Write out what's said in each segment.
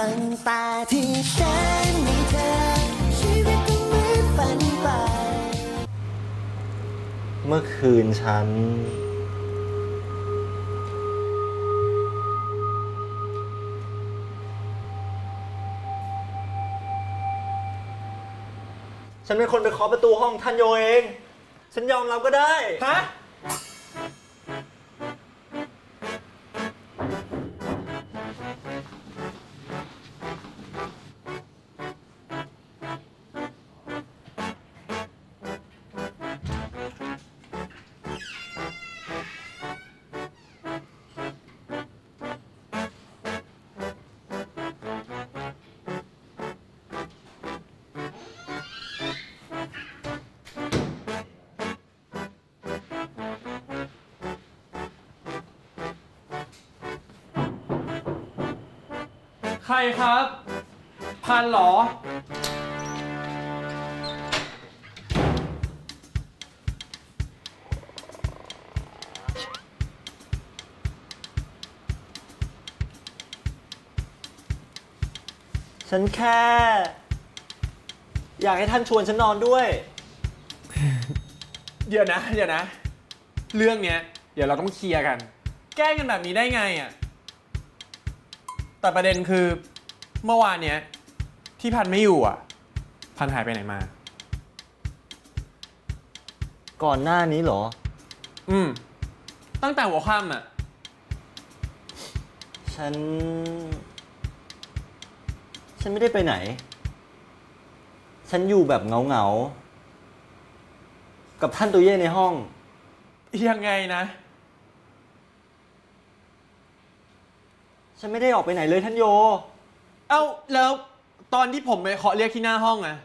ตั้งแต่ที่ฉันมีเธอ ชีวิตก็เหมือนฝันไป เมื่อคืนฉัน ฉันเป็นคนไปเคาะประตูห้องท่านโยเอง ฉันยอมรับก็ได้ ฮะ ใครครับ พันเหรอ ฉันแค่ อยากให้ท่านชวนฉันนอนด้วย เดี๋ยวนะ เดี๋ยวนะ เรื่องเนี้ย เดี๋ยวเราต้องเคลียร์กัน แกล้งกันแบบนี้ได้ไงอะ แต่ประเด็นคือเมื่อวานเนี้ยที่พันไม่อยู่อะ พันหายไปไหนมา ก่อนหน้านี้เหรอ อืม ตั้งแต่หัวค่ำอะ ฉัน ฉันไม่ได้ไปไหน ฉันอยู่แบบเงาๆกับท่านตัวเย่ในห้อง ยังไงนะ ฉันไม่ได้ออกไปไหนเลยท่านโย เอ้าแล้วตอนที่ผมไปเคาะเรียกที่หน้าห้องอะ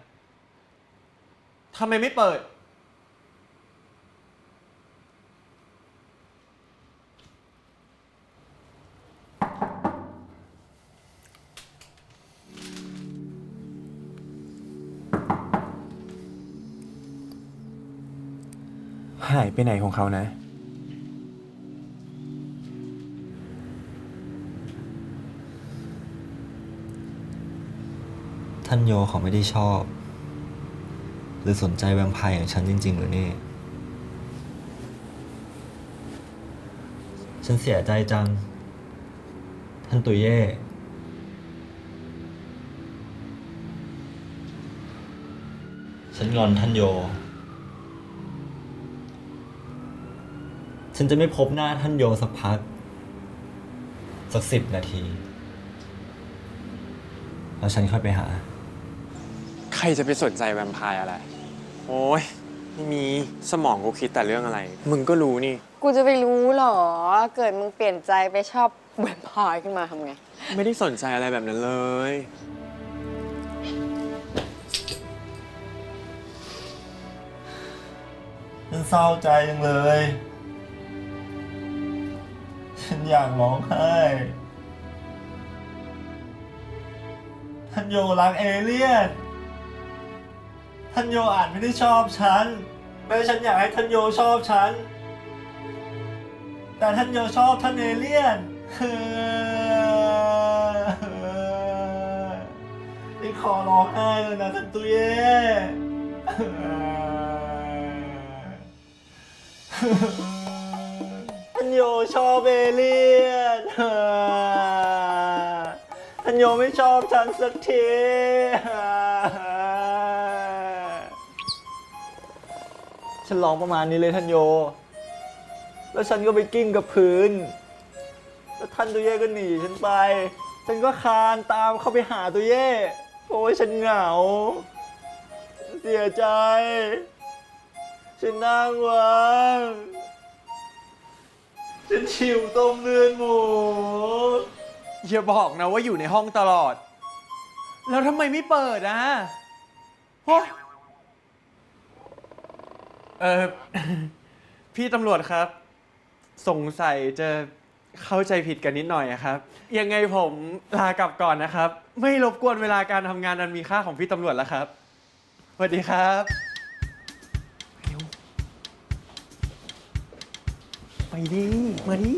ทำไมไม่เปิด หายไปไหนของเขานะ ท่านโยเขาไม่ได้ชอบ หรือสนใจแวมไพร์อย่างฉันจริง ๆ หรือนี่ ฉันเสียใจจัง ท่านตุยเย่ฉันงอนท่านโย ฉันจะไม่พบหน้าท่านโยสักพัก สักสิบนาที แล้วฉันค่อยไปหา ใครจะไปสนใจแวมไพร์อะไร โอ้ยไม่มีสมองกูคิดแต่เรื่องอะไร มึงก็รู้นี่ กูจะไปรู้เหรอ เกิดมึงเปลี่ยนใจไปชอบแวมไพร์ขึ้นมาทำไง ไม่ได้สนใจอะไรแบบนั้นเลย ฉันเศร้าใจจังเลย ฉันอยากร้องไห้ท่านโยรักเอเลี่ยน ท่านโยอาจไม่ได้ชอบฉันแม้ฉันอยากให้ท่านโยชอบฉัน แต่ท่านโยชอบท่านเอเลียนนี่ขอร้องไห้เลยนะท่านตุเย่ท่านโยชอบเอเลียนท่านโยไม่ชอบฉันสักที ฉันร้องประมาณนี้เลยท่านโย แล้วฉันก็ไปกิ้งกับพื้น แล้วท่านตัวเย่ก็หนีฉันไป ฉันก็คานตามเข้าไปหาตัวเย่เพราะว่าฉันเหงา เสียใจ ฉันนั่งวังฉันชิวต้มเลือหมูอย่าบอกนะว่าอยู่ในห้องตลอด แล้วทำไมไม่เปิดอะโอ๊ย เออ พี่ตำรวจครับ สงสัยจะเข้าใจผิดกันนิดหน่อยอะครับ ยังไงผมลากลับก่อนนะครับ ไม่รบกวนเวลาการทำงานอันมีค่าของพี่ตำรวจแล้วครับสวัสดีครับเร็วไปดิ มาดิ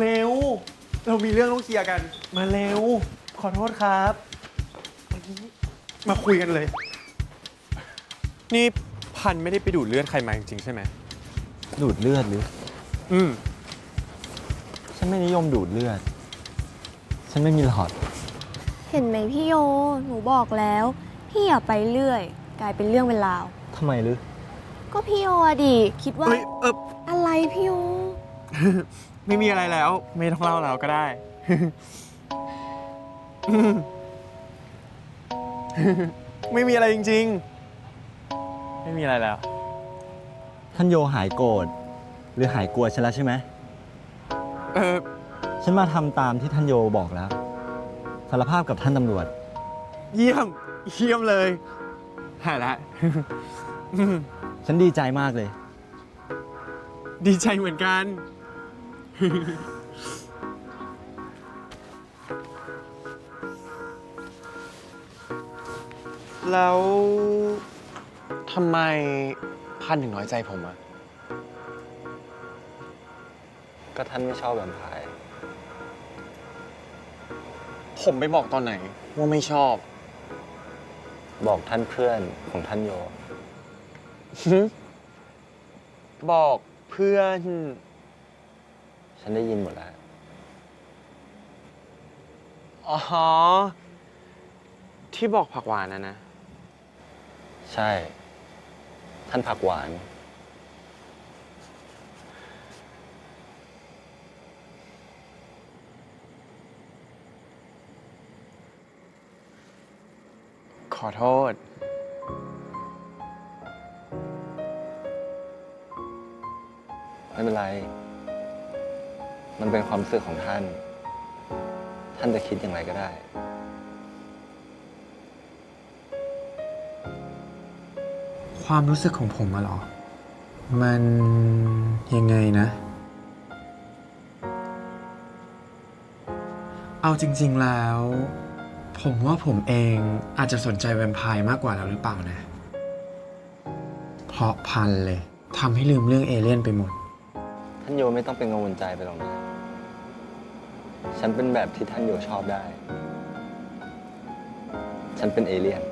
เร็วๆ เรามีเรื่องต้องเคลียร์กัน มาเร็ว ขอโทษครับ มาคุยกันเลย นี่ พันไม่ได้ไปดูดเลือดใครมาจริงๆใช่ไหม ดูดเลือดหรือ อืม ฉันไม่นิยมดูดเลือด ฉันไม่มีหลอด เห็นไหมพี่โย หนูบอกแล้ว พี่อย่าไปเรื่อย กลายเป็นเรื่องเป็นราว ทำไมหรือ ก็พี่โยอะดิคิดว่า เฮ้ย เอออะไรพี่โย ไม่มีอะไรแล้ว ไม่ต้องเล่าแล้วก็ได้ไม่มีอะไรจริง ๆ ไม่มีอะไรแล้ว ท่านโยหายโกรธหรือหายกลัวฉันแล้วใช่ไหม เออ ฉันมาทำตามที่ท่านโยบอกแล้ว สารภาพกับท่านตำรวจ เยี่ยม เยี่ยมเลยหายละฉันดีใจมากเลย ดีใจเหมือนกัน แล้ว ทำไมพันถึงน้อยใจผมอะก็ท่านไม่ชอบแวมไพร์ผมไปบอกตอนไหน ว่าไม่ชอบ บอกท่านเพื่อนของท่านโย บอกเพื่อน ฉันได้ยินหมดแล้ว อ๋อ ที่บอกผักหวานนะนะ ใช่ ท่านผักหวาน ขอโทษ ไม่เป็นไร มันเป็นความรู้สึกของท่าน ท่านจะคิดอย่างไรก็ได้ ความรู้สึกของผมอะเหรอ มันยังไงนะ เอาจริงๆแล้ว ผมว่าผมเองอาจจะสนใจแวมไพร์มากกว่าแล้วหรือเปล่านะ เพราะพันเลยทำให้ลืมเรื่องเอเลี่ยนไปหมด ท่านโยไม่ต้องเป็นกังวลใจไปหรอกนะ ฉันเป็นแบบที่ท่านโยชอบได้ ฉันเป็นเอเลี่ยน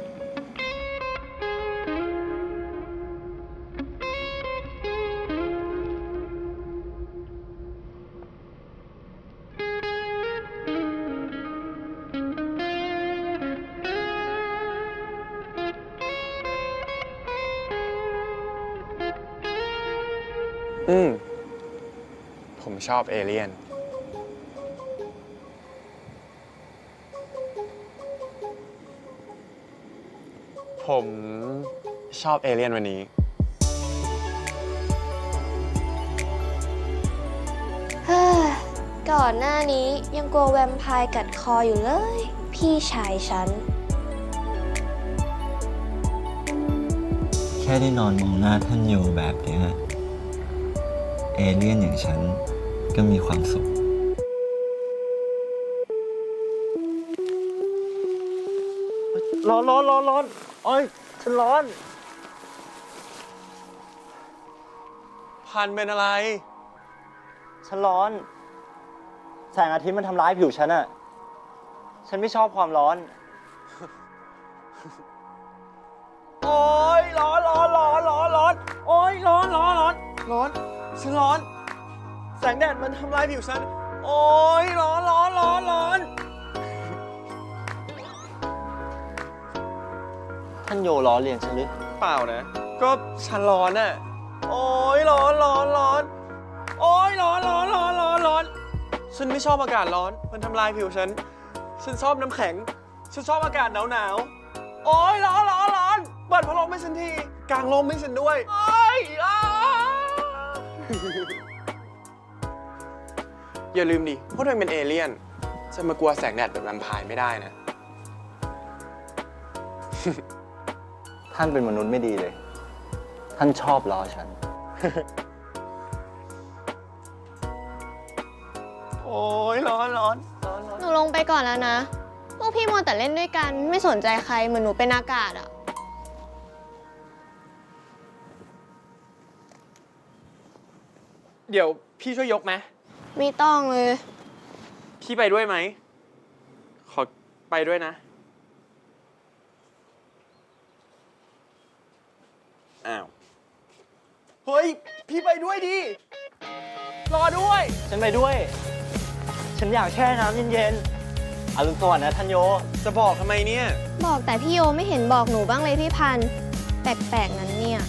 อืม ผมชอบเอเลี่ยน ผมชอบเอเลี่ยนวันนี้ เฮ้ยก่อนหน้านี้ยังกลัวแวมไพร์กัดคออยู่เลย พี่ชายฉัน แค่ได้นอนมองหน้าท่านโยแบบเนี้ย เอเลี่ยนอย่างฉันก็มีความสุขร้อนร้อนร้อนร้อนโอ้ยฉันร้อน พันเป็นอะไร ฉันร้อน แสงอาทิตย์มันทำร้ายผิวฉันอะฉันไม่ชอบความร้อน โอ๊ยร้อนร้อนร้อนร้อนร้อนโอ๊ยร้อนร้อนร้อนร้อน ฉันร้อน แสงแดดมันทำลายผิวฉัน โอ๊ยร้อนร้อนร้อนร้อน ท่านโยล้อเลียนฉันหรือเปล่านะ ก็ฉันร้อนอะโอ๊ยร้อนร้อนร้อน โอ๊ยร้อนร้อนร้อนร้อนร้อน ฉันไม่ชอบอากาศร้อน มันทำลายผิวฉัน ฉันชอบน้ำแข็ง ฉันชอบอากาศหนาวหนาวๆโอ๊ยร้อนร้อนร้อน เปิดพัดลมให้ฉันที กางลมให้ฉันด้วยโอ๊ยอ้า อย่าลืมดิว่าตัวเองเป็นเอเลี่ยน จะมากลัวแสงแดดแบบแวมไพร์ไม่ได้นะ ท่านเป็นมนุษย์ไม่ดีเลย ท่านชอบล้อฉัน โอ๊ยร้อนร้อนร้อนร้อนหนูลงไปก่อนแล้วนะ พวกพี่มัวแต่เล่นด้วยกัน ไม่สนใจใครเหมือนหนูเป็นอากาศอะ เดี๋ยวพี่ช่วยยกไหมไม่ต้องเลย พี่ไปด้วยไหม ขอไปด้วยนะ อ้าว เฮ้ย พี่ไปด้วยดิ รอด้วย ฉันไปด้วย ฉันอยากแช่น้ำเย็นๆอรุณสวัสดิ์นะท่านโย จะบอกทำไมเนี่ย บอกแต่พี่โยไม่เห็นบอกหนูบ้างเลยพี่พันธุ์แปลกๆนั้นเนี่ย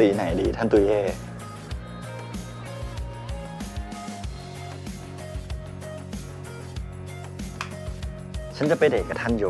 สีไหนดีท่านตุยเย่ฉันจะไปเดทกับท่านโย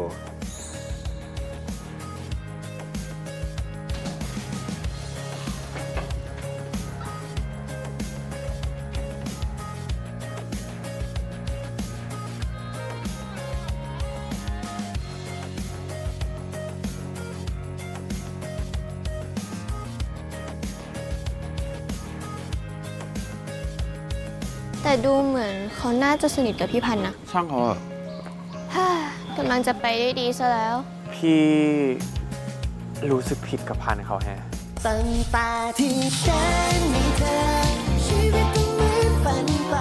แต่ดูเหมือนเขาน่าจะสนิทกับพี่พันนะช่างเขาอะฮ่ากำลังจะไปได้ดีซะแล้ว พี่รู้สึกผิดกับพันเขาแฮะ ตั้งแต่ที่ฉันมีเธอชีวิตก็เมืฝันไป